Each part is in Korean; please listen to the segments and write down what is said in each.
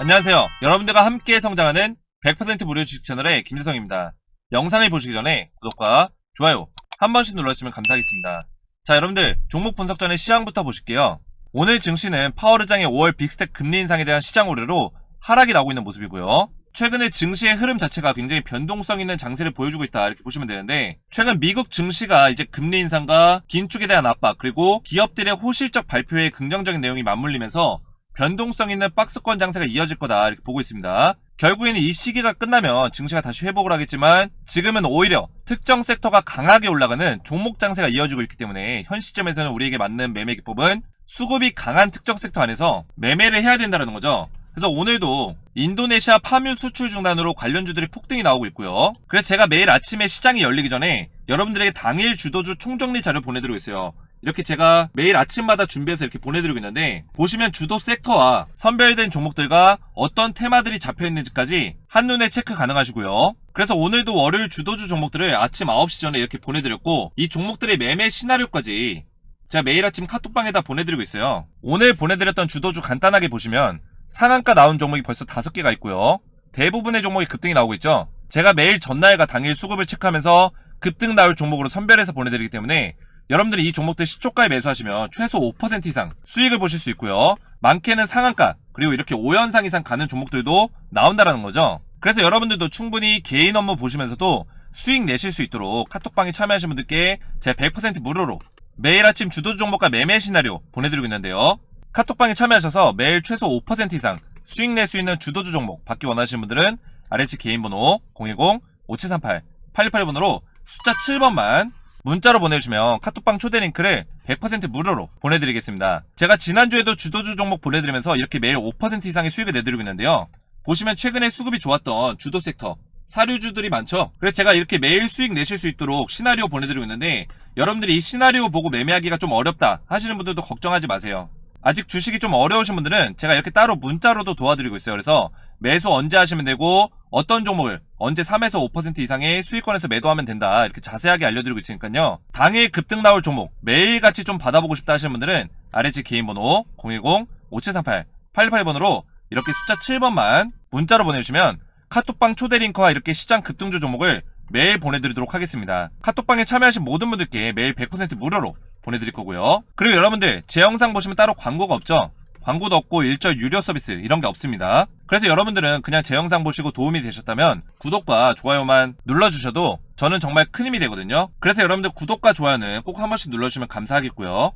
안녕하세요. 여러분들과 함께 성장하는 100% 무료 주식 채널의 김재성입니다. 영상을 보시기 전에 구독과 좋아요 한 번씩 눌러주시면 감사하겠습니다. 자, 여러분들 종목 분석 전에 시황부터 보실게요. 오늘 증시는 파워르장의 5월 빅스택 금리 인상에 대한 시장 우려로 하락이 나오고 있는 모습이고요. 최근에 증시의 흐름 자체가 굉장히 변동성 있는 장세를 보여주고 있다 이렇게 보시면 되는데 최근 미국 증시가 이제 금리 인상과 긴축에 대한 압박 그리고 기업들의 호실적 발표에 긍정적인 내용이 맞물리면서 변동성 있는 박스권 장세가 이어질 거다 이렇게 보고 있습니다. 결국에는 이 시기가 끝나면 증시가 다시 회복을 하겠지만 지금은 오히려 특정 섹터가 강하게 올라가는 종목 장세가 이어지고 있기 때문에 현 시점에서는 우리에게 맞는 매매 기법은 수급이 강한 특정 섹터 안에서 매매를 해야 된다는 거죠. 그래서 오늘도 인도네시아 파뮤 수출 중단으로 관련주들이 폭등이 나오고 있고요. 그래서 제가 매일 아침에 시장이 열리기 전에 여러분들에게 당일 주도주 총정리 자료 보내드리고 있어요. 이렇게 제가 매일 아침마다 준비해서 이렇게 보내드리고 있는데 보시면 주도 섹터와 선별된 종목들과 어떤 테마들이 잡혀 있는지까지 한눈에 체크 가능하시고요. 그래서 오늘도 월요일 주도주 종목들을 아침 9시 전에 이렇게 보내드렸고 이 종목들의 매매 시나리오까지 제가 매일 아침 카톡방에다 보내드리고 있어요. 오늘 보내드렸던 주도주 간단하게 보시면 상한가 나온 종목이 벌써 5개가 있고요. 대부분의 종목이 급등이 나오고 있죠. 제가 매일 전날과 당일 수급을 체크하면서 급등 나올 종목으로 선별해서 보내드리기 때문에 여러분들이 이 종목들 시초가에 매수하시면 최소 5% 이상 수익을 보실 수 있고요. 많게는 상한가 그리고 이렇게 5연상 이상 가는 종목들도 나온다라는 거죠. 그래서 여러분들도 충분히 개인 업무 보시면서도 수익 내실 수 있도록 카톡방에 참여하신 분들께 제가 100% 무료로 매일 아침 주도 종목과 매매 시나리오 보내드리고 있는데요. 카톡방에 참여하셔서 매일 최소 5% 이상 수익 낼 수 있는 주도주 종목 받기 원하시는 분들은 아래치 개인 번호 010-5738-818번으로 숫자 7번만 문자로 보내주시면 카톡방 초대 링크를 100% 무료로 보내드리겠습니다. 제가 지난주에도 주도주 종목 보내드리면서 이렇게 매일 5% 이상의 수익을 내드리고 있는데요. 보시면 최근에 수급이 좋았던 주도 섹터 사료주들이 많죠. 그래서 제가 이렇게 매일 수익 내실 수 있도록 시나리오 보내드리고 있는데 여러분들이 이 시나리오 보고 매매하기가 좀 어렵다 하시는 분들도 걱정하지 마세요. 아직 주식이 좀 어려우신 분들은 제가 이렇게 따로 문자로도 도와드리고 있어요. 그래서 매수 언제 하시면 되고 어떤 종목을 언제 3에서 5% 이상의 수익권에서 매도하면 된다 이렇게 자세하게 알려드리고 있으니까요. 당일 급등 나올 종목 매일같이 좀 받아보고 싶다 하시는 분들은 아래 제 개인 번호 010-5738-818번으로 이렇게 숫자 7번만 문자로 보내주시면 카톡방 초대 링크와 이렇게 시장 급등주 종목을 매일 보내드리도록 하겠습니다. 카톡방에 참여하신 모든 분들께 매일 100% 무료로 보내드릴 거고요. 그리고 여러분들 제 영상 보시면 따로 광고가 없죠? 광고도 없고 일절 유료 서비스 이런 게 없습니다. 그래서 여러분들은 그냥 제 영상 보시고 도움이 되셨다면 구독과 좋아요만 눌러주셔도 저는 정말 큰 힘이 되거든요. 그래서 여러분들 구독과 좋아요는 꼭 한 번씩 눌러주시면 감사하겠고요.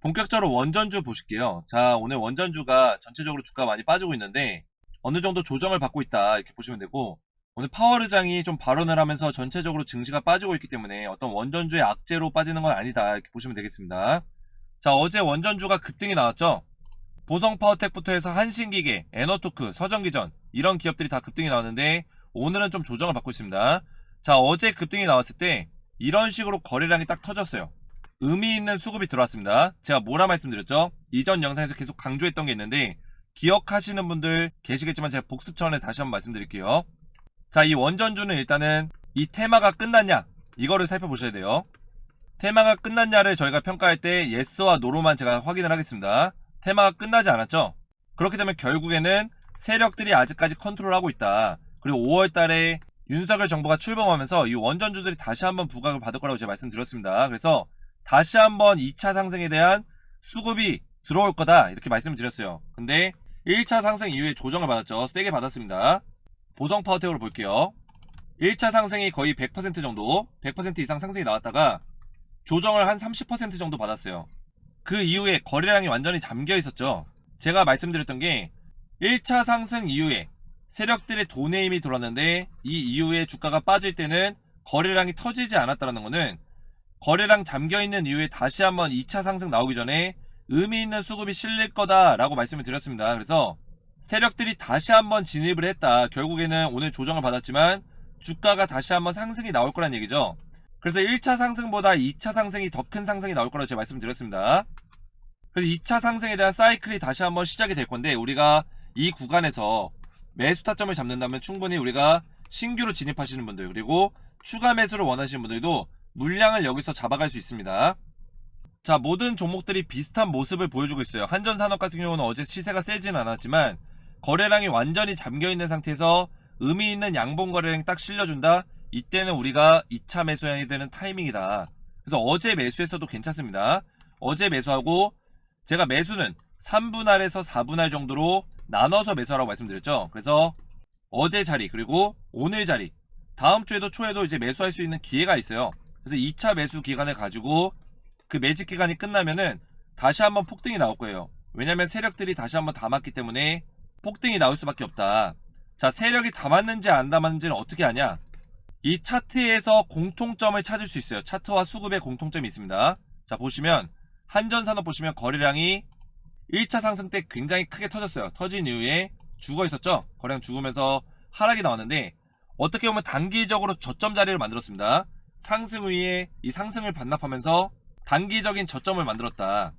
본격적으로 원전주 보실게요. 자, 오늘 원전주가 전체적으로 주가 많이 빠지고 있는데 어느 정도 조정을 받고 있다 이렇게 보시면 되고 오늘 파워르장이 좀 발언을 하면서 전체적으로 증시가 빠지고 있기 때문에 어떤 원전주의 악재로 빠지는 건 아니다 이렇게 보시면 되겠습니다. 자 어제 원전주가 급등이 나왔죠. 보성 파워텍부터 해서 한신기계, 에너토크, 서정기전 이런 기업들이 다 급등이 나왔는데 오늘은 좀 조정을 받고 있습니다. 자 어제 급등이 나왔을 때 이런 식으로 거래량이 딱 터졌어요. 의미 있는 수급이 들어왔습니다. 제가 뭐라 말씀드렸죠? 이전 영상에서 계속 강조했던 게 있는데 기억하시는 분들 계시겠지만 제가 복습 차원에 다시 한번 말씀드릴게요. 자, 이 원전주는 일단은 이 테마가 끝났냐? 이거를 살펴보셔야 돼요. 테마가 끝났냐를 저희가 평가할 때 예스와 노로만 제가 확인을 하겠습니다. 테마가 끝나지 않았죠? 그렇게 되면 결국에는 세력들이 아직까지 컨트롤하고 있다. 그리고 5월 달에 윤석열 정부가 출범하면서 이 원전주들이 다시 한번 부각을 받을 거라고 제가 말씀드렸습니다. 그래서 다시 한번 2차 상승에 대한 수급이 들어올 거다. 이렇게 말씀을 드렸어요. 근데 1차 상승 이후에 조정을 받았죠. 세게 받았습니다. 보성 파워텍으로 볼게요. 1차 상승이 거의 100% 정도, 100% 이상 상승이 나왔다가 조정을 한 30% 정도 받았어요. 그 이후에 거래량이 완전히 잠겨 있었죠. 제가 말씀드렸던 게 1차 상승 이후에 세력들의 돈의 힘이 돌았는데 이 이후에 주가가 빠질 때는 거래량이 터지지 않았다는 것은 거래량 잠겨 있는 이후에 다시 한번 2차 상승 나오기 전에 의미 있는 수급이 실릴 거다라고 말씀을 드렸습니다. 그래서 세력들이 다시 한번 진입을 했다. 결국에는 오늘 조정을 받았지만 주가가 다시 한번 상승이 나올 거란 얘기죠. 그래서 1차 상승보다 2차 상승이 더 큰 상승이 나올 거라고 제가 말씀드렸습니다. 그래서 2차 상승에 대한 사이클이 다시 한번 시작이 될 건데 우리가 이 구간에서 매수 타점을 잡는다면 충분히 우리가 신규로 진입하시는 분들 그리고 추가 매수를 원하시는 분들도 물량을 여기서 잡아갈 수 있습니다. 자, 모든 종목들이 비슷한 모습을 보여주고 있어요. 한전산업 같은 경우는 어제 시세가 세진 않았지만 거래량이 완전히 잠겨있는 상태에서 의미 있는 양봉 거래량 딱 실려준다? 이때는 우리가 2차 매수해야 되는 타이밍이다. 그래서 어제 매수했어도 괜찮습니다. 어제 매수하고 제가 매수는 3분할에서 4분할 정도로 나눠서 매수하라고 말씀드렸죠. 그래서 어제 자리 그리고 오늘 자리 다음 주에도 초에도 이제 매수할 수 있는 기회가 있어요. 그래서 2차 매수 기간을 가지고 그 매직 기간이 끝나면은 다시 한번 폭등이 나올 거예요. 왜냐면 세력들이 다시 한번 담았기 때문에 폭등이 나올 수밖에 없다. 자, 세력이 담았는지 안 담았는지는 어떻게 아냐? 이 차트에서 공통점을 찾을 수 있어요. 차트와 수급의 공통점이 있습니다. 자, 보시면 한전산업 보시면 거래량이 1차 상승 때 굉장히 크게 터졌어요. 터진 이후에 죽어 있었죠. 거래량 죽으면서 하락이 나왔는데 어떻게 보면 단기적으로 저점 자리를 만들었습니다. 상승 후에 이 상승을 반납하면서 단기적인 저점을 만들었다.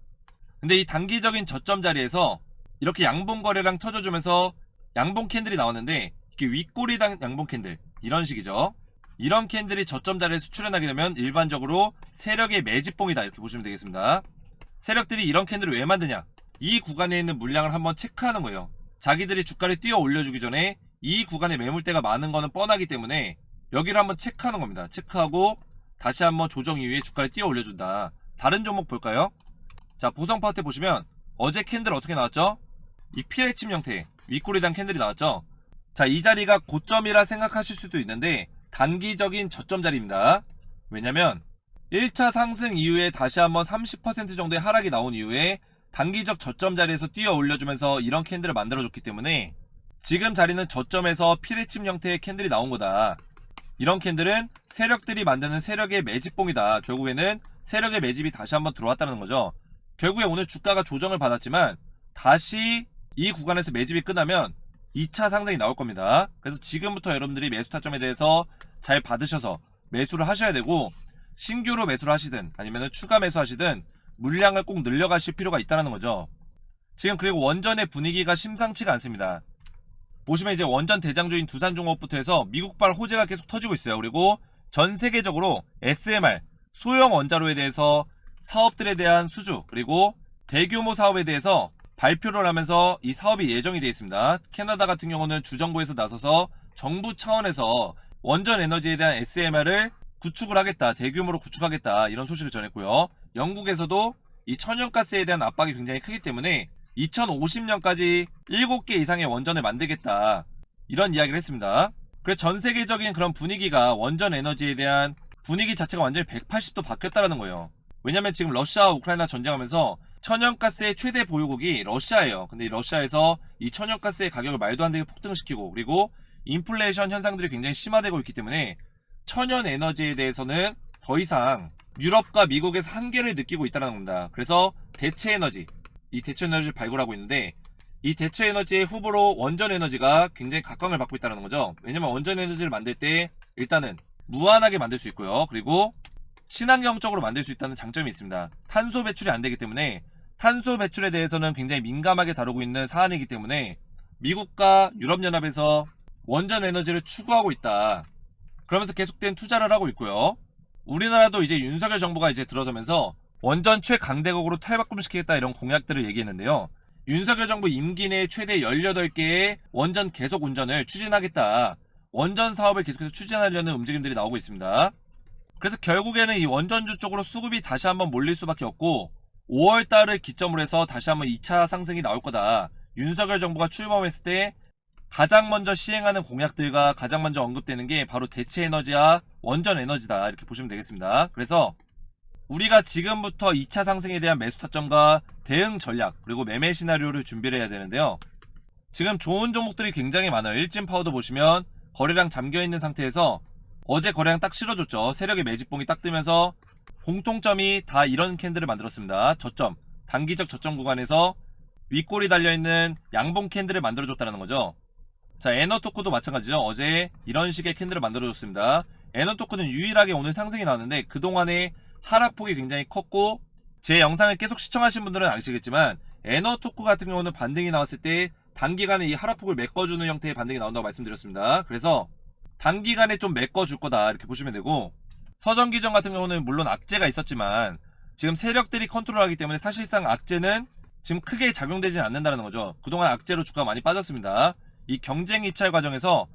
근데 이 단기적인 저점 자리에서 이렇게 양봉 거래량 터져주면서 양봉 캔들이 나왔는데 이게 윗꼬리당 양봉 캔들 이런 식이죠. 이런 캔들이 저점 자리에서 출현하게 되면 일반적으로 세력의 매집봉이다 이렇게 보시면 되겠습니다. 세력들이 이런 캔들을 왜 만드냐? 이 구간에 있는 물량을 한번 체크하는 거예요. 자기들이 주가를 띄어 올려주기 전에 이 구간에 매물대가 많은 거는 뻔하기 때문에 여기를 한번 체크하는 겁니다. 체크하고 다시 한번 조정 이후에 주가를 띄어 올려준다. 다른 종목 볼까요? 자, 보성 파트 보시면 어제 캔들 어떻게 나왔죠? 이 피레침 형태 윗꼬리당 캔들이 나왔죠? 자, 이 자리가 고점이라 생각하실 수도 있는데 단기적인 저점 자리입니다. 왜냐면 1차 상승 이후에 다시 한번 30% 정도의 하락이 나온 이후에 단기적 저점 자리에서 뛰어 올려주면서 이런 캔들을 만들어줬기 때문에 지금 자리는 저점에서 피레침 형태의 캔들이 나온 거다. 이런 캔들은 세력들이 만드는 세력의 매집봉이다. 결국에는 세력의 매집이 다시 한번 들어왔다는 거죠. 결국에 오늘 주가가 조정을 받았지만 다시 이 구간에서 매집이 끝나면 2차 상승이 나올 겁니다. 그래서 지금부터 여러분들이 매수 타점에 대해서 잘 받으셔서 매수를 하셔야 되고 신규로 매수를 하시든 아니면 추가 매수하시든 물량을 꼭 늘려가실 필요가 있다는 거죠. 지금 그리고 원전의 분위기가 심상치가 않습니다. 보시면 이제 원전 대장주인 두산중공업부터 해서 미국발 호재가 계속 터지고 있어요. 그리고 전 세계적으로 SMR 소형 원자로에 대해서 사업들에 대한 수주 그리고 대규모 사업에 대해서 발표를 하면서 이 사업이 예정이 되어 있습니다. 캐나다 같은 경우는 주정부에서 나서서 정부 차원에서 원전 에너지에 대한 SMR을 구축을 하겠다, 대규모로 구축하겠다 이런 소식을 전했고요. 영국에서도 이 천연가스에 대한 압박이 굉장히 크기 때문에 2050년까지 7개 이상의 원전을 만들겠다 이런 이야기를 했습니다. 그래서 전 세계적인 그런 분위기가 원전 에너지에 대한 분위기 자체가 완전히 180도 바뀌었다는 거예요. 왜냐면 지금 러시아와 우크라이나 전쟁하면서 천연가스의 최대 보유국이 러시아예요. 근데 이 러시아에서 이 천연가스의 가격을 말도 안 되게 폭등시키고 그리고 인플레이션 현상들이 굉장히 심화되고 있기 때문에 천연 에너지에 대해서는 더 이상 유럽과 미국에서 한계를 느끼고 있다는 겁니다. 그래서 대체 에너지, 이 대체 에너지를 발굴하고 있는데 이 대체 에너지의 후보로 원전 에너지가 굉장히 각광을 받고 있다는 거죠. 왜냐면 원전 에너지를 만들 때 일단은 무한하게 만들 수 있고요. 그리고 친환경적으로 만들 수 있다는 장점이 있습니다. 탄소 배출이 안 되기 때문에 탄소 배출에 대해서는 굉장히 민감하게 다루고 있는 사안이기 때문에 미국과 유럽연합에서 원전 에너지를 추구하고 있다. 그러면서 계속된 투자를 하고 있고요. 우리나라도 이제 윤석열 정부가 이제 들어서면서 원전 최강대국으로 탈바꿈시키겠다 이런 공약들을 얘기했는데요. 윤석열 정부 임기 내 최대 18개의 원전 계속 운전을 추진하겠다. 원전 사업을 계속해서 추진하려는 움직임들이 나오고 있습니다. 그래서 결국에는 이 원전주 쪽으로 수급이 다시 한번 몰릴 수밖에 없고 5월 달을 기점으로 해서 다시 한번 2차 상승이 나올 거다. 윤석열 정부가 출범했을 때 가장 먼저 시행하는 공약들과 가장 먼저 언급되는 게 바로 대체 에너지와 원전 에너지다. 이렇게 보시면 되겠습니다. 그래서 우리가 지금부터 2차 상승에 대한 매수 타점과 대응 전략 그리고 매매 시나리오를 준비를 해야 되는데요. 지금 좋은 종목들이 굉장히 많아요. 일진 파우더 보시면 거래량 잠겨 있는 상태에서 어제 거래량 딱 실어줬죠. 세력의 매집봉이 딱 뜨면서 공통점이 다 이런 캔들을 만들었습니다. 저점, 단기적 저점 구간에서 윗골이 달려있는 양봉 캔들을 만들어줬다는 거죠. 자, 에너토크도 마찬가지죠. 어제 이런 식의 캔들을 만들어줬습니다. 에너토크는 유일하게 오늘 상승이 나왔는데 그동안에 하락폭이 굉장히 컸고 제 영상을 계속 시청하신 분들은 아시겠지만 에너토크 같은 경우는 반등이 나왔을 때 단기간에 이 하락폭을 메꿔주는 형태의 반등이 나온다고 말씀드렸습니다. 그래서 단기간에 좀 메꿔줄 거다 이렇게 보시면 되고 서정기전 같은 경우는 물론 악재가 있었지만 지금 세력들이 컨트롤하기 때문에 사실상 악재는 지금 크게 작용되지 않는다는 거죠. 그동안 악재로 주가가 많이 빠졌습니다. 이 경쟁 입찰 과정에서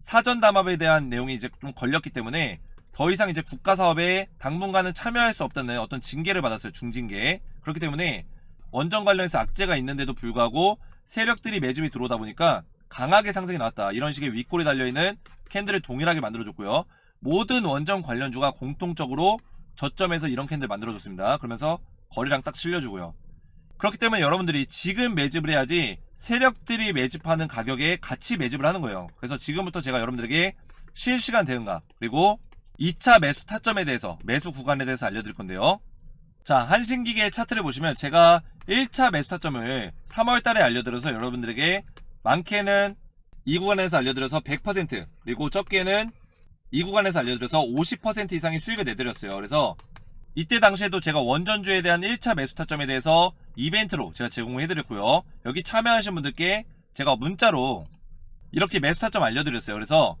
사전 담합에 대한 내용이 이제 좀 걸렸기 때문에 더 이상 이제 국가 사업에 당분간은 참여할 수 없다는 어떤 징계를 받았어요. 중징계. 그렇기 때문에 원전 관련해서 악재가 있는데도 불구하고 세력들이 매집이 들어오다 보니까 강하게 상승이 나왔다. 이런 식의 윗골이 달려있는 캔들을 동일하게 만들어줬고요. 모든 원전 관련주가 공통적으로 저점에서 이런 캔들 만들어줬습니다. 그러면서 거리랑 딱 실려주고요. 그렇기 때문에 여러분들이 지금 매집을 해야지 세력들이 매집하는 가격에 같이 매집을 하는 거예요. 그래서 지금부터 제가 여러분들에게 실시간 대응각 그리고 2차 매수 타점에 대해서 매수 구간에 대해서 알려드릴 건데요. 자 한신기계 차트를 보시면 제가 1차 매수 타점을 3월 달에 알려드려서 여러분들에게 많게는 이 구간에서 알려드려서 100% 그리고 적게는 이 구간에서 알려드려서 50% 이상의 수익을 내드렸어요. 그래서 이때 당시에도 제가 원전주에 대한 1차 매수 타점에 대해서 이벤트로 제가 제공을 해드렸고요. 여기 참여하신 분들께 제가 문자로 이렇게 매수 타점 알려드렸어요. 그래서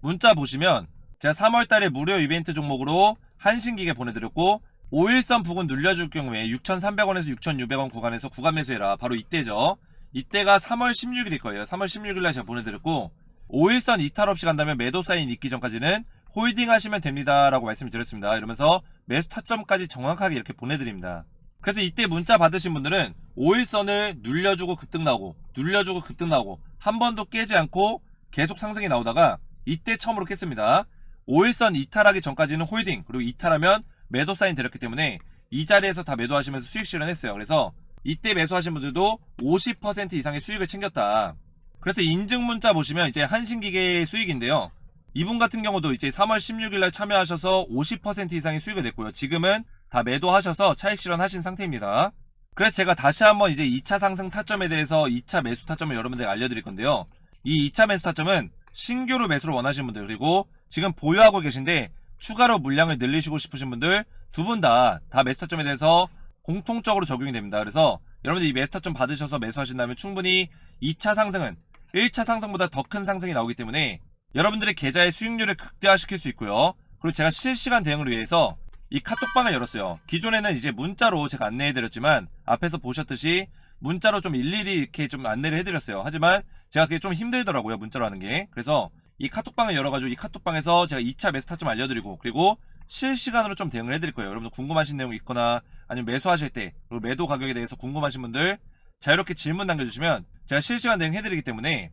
문자 보시면 제가 3월 달에 무료 이벤트 종목으로 한신기계 보내드렸고 5일선 부근 눌려줄 경우에 6,300원에서 6,600원 구간에서 구간 매수해라. 바로 이때죠. 이때가 3월 16일일 거예요. 3월 16일 날 제가 보내드렸고 5일선 이탈 없이 간다면 매도 사인 있기 전까지는 홀딩 하시면 됩니다. 라고 말씀을 드렸습니다. 이러면서 매수 타점까지 정확하게 이렇게 보내드립니다. 그래서 이때 문자 받으신 분들은 5일선을 눌려주고 급등 나오고 눌려주고 급등 나오고 한 번도 깨지 않고 계속 상승이 나오다가 이때 처음으로 깼습니다. 5일선 이탈하기 전까지는 홀딩 그리고 이탈하면 매도 사인 드렸기 때문에 이 자리에서 다 매도하시면서 수익 실현했어요. 그래서 이때 매수하신 분들도 50% 이상의 수익을 챙겼다. 그래서 인증 문자 보시면 이제 한신기계의 수익인데요. 이분 같은 경우도 이제 3월 16일 날 참여하셔서 50% 이상의 수익을 냈고요. 지금은 다 매도하셔서 차익 실현하신 상태입니다. 그래서 제가 다시 한번 이제 2차 상승 타점에 대해서 2차 매수 타점을 여러분들에게 알려드릴 건데요. 이 2차 매수 타점은 신규로 매수를 원하시는 분들 그리고 지금 보유하고 계신데 추가로 물량을 늘리시고 싶으신 분들 두 분 다다 매수 타점에 대해서 공통적으로 적용이 됩니다. 그래서 여러분들 이 매수 타점 받으셔서 매수하신다면 충분히 2차 상승은 1차 상승보다 더 큰 상승이 나오기 때문에 여러분들의 계좌의 수익률을 극대화시킬 수 있고요. 그리고 제가 실시간 대응을 위해서 이 카톡방을 열었어요. 기존에는 이제 문자로 제가 안내해드렸지만 앞에서 보셨듯이 문자로 좀 일일이 이렇게 좀 안내를 해드렸어요. 하지만 제가 그게 좀 힘들더라고요. 문자로 하는 게. 그래서 이 카톡방을 열어가지고 이 카톡방에서 제가 2차 매수 타점 알려드리고 그리고 실시간으로 좀 대응을 해드릴 거예요. 여러분들 궁금하신 내용 있거나 아니면 매수하실 때 그리고 매도 가격에 대해서 궁금하신 분들 자유롭게 질문 남겨주시면 제가 실시간 대응 해드리기 때문에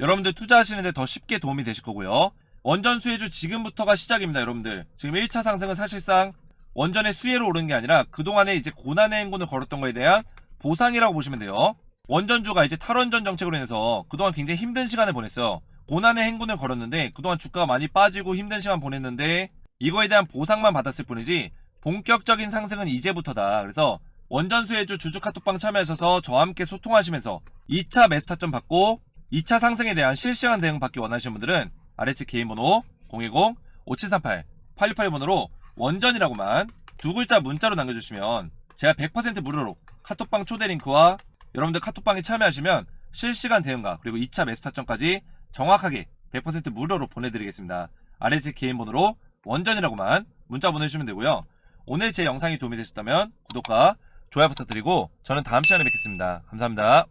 여러분들 투자하시는데 더 쉽게 도움이 되실 거고요. 원전 수혜주 지금부터가 시작입니다, 여러분들. 지금 1차 상승은 사실상 원전의 수혜로 오른 게 아니라 그동안에 이제 고난의 행군을 걸었던 거에 대한 보상이라고 보시면 돼요. 원전주가 이제 탈원전 정책으로 인해서 그동안 굉장히 힘든 시간을 보냈어요. 고난의 행군을 걸었는데 그동안 주가가 많이 빠지고 힘든 시간 보냈는데 이거에 대한 보상만 받았을 뿐이지 본격적인 상승은 이제부터다. 그래서 원전 수혜주 주주 카톡방 참여하셔서 저와 함께 소통하시면서 2차 매수 타점 받고 2차 상승에 대한 실시간 대응 받기 원하시는 분들은 아래측 개인 번호 010-5738-868번호로 원전이라고만 두 글자 문자로 남겨주시면 제가 100% 무료로 카톡방 초대 링크와 여러분들 카톡방에 참여하시면 실시간 대응과 그리고 2차 매수 타점까지 정확하게 100% 무료로 보내드리겠습니다. 아래측 개인 번호로 원전이라고만 문자 보내주시면 되고요. 오늘 제 영상이 도움이 되셨다면 구독과 좋아요 부탁드리고 저는 다음 시간에 뵙겠습니다. 감사합니다.